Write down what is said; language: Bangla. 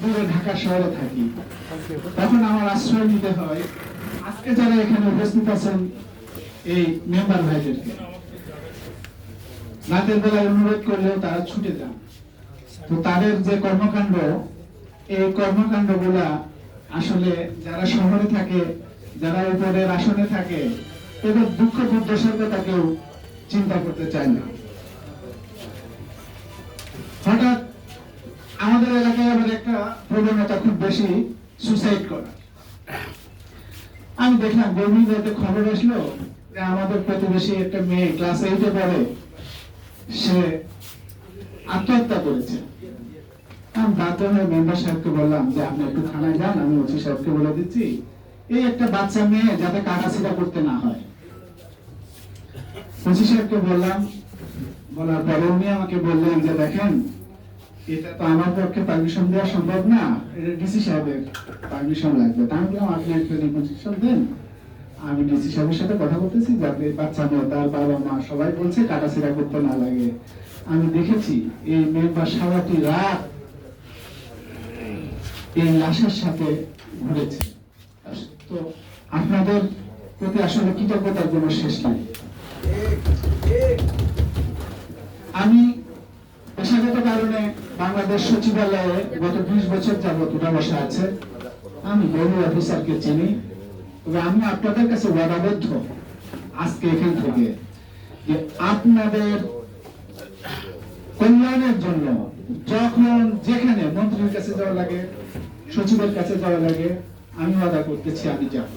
দূরে ঢাকা শহরে থাকি। তখন আমার আশ্রয় নিতে হয়। আজকে যারা এখানে উপস্থিত আছেন, এই মেম্বার ভাইদেরকে। রাতের বেলায় অনুরোধ করলেও তারা ছুটে যান। তো তাদের যে কর্মকাণ্ড, এই কর্মকাণ্ডগুলা আসলে যারা শহরে থাকে, যারা উপরের আসনে থাকে, এদের দুঃখ দুর্দশার কথা কেউ চিন্তা করতে চায় না। হঠাৎ আমাদের এলাকায় আবার প্রবণতা খুব বেশি সুসাইড করা। আমি দেখলাম গভীর খবর আসলো আমাদের প্রতিবেশী একটা মেয়ে ক্লাস এইটে পড়ে, সে আত্মহত্যা করেছে। আমি মেম্বার সাহেবকে বললাম যে, আপনি একটু থানায় যান, আমি ওসি সাহেবকে বলে দিচ্ছি, এই একটা বাচ্চা মেয়ে যাতে কাটাছিটা করতে না হয়। ওসি সাহেবকে বললাম, বলার পরে উনি আমাকে বললেন যে, দেখেন এটা তো আমার পক্ষে পারমিশন দেওয়া সম্ভব না। এটা ডিসি সাহেবের পারমিশন লাগবে। তা আমি বললাম, আপনি একটা রিপোজিশন দেন, আমি ডিসি সাহেবের সাথে কথা বলতেছি যাতে বাচ্চা মেয়ে তার বাবা মা সবাই বলছে কাটাছিড়া করতে না লাগে। আমি দেখেছি, এই মেম্বার সারাটি রাত এই লাশের সাথে ঘুরেছে। তো আপনাদের প্রতি আসলে কৃতজ্ঞতার কোনো শেষ নাই। আমি বাংলাদেশ সচিবালয়ে গত বিশ বছর যাবত উঠা বসা আছে আমি বহু অফিসারকে চিনি, তবে আমি আপনাদের কাছে ওয়াদাবদ্ধ আজকে এখান থেকে যে আপনাদের কল্যাণের জন্য যখন যেখানে মন্ত্রীর কাছে যাওয়া লাগে, সচিবের কাছে যাওয়া লাগে, আমি ওয়াদা করতেছি, আমি যাব।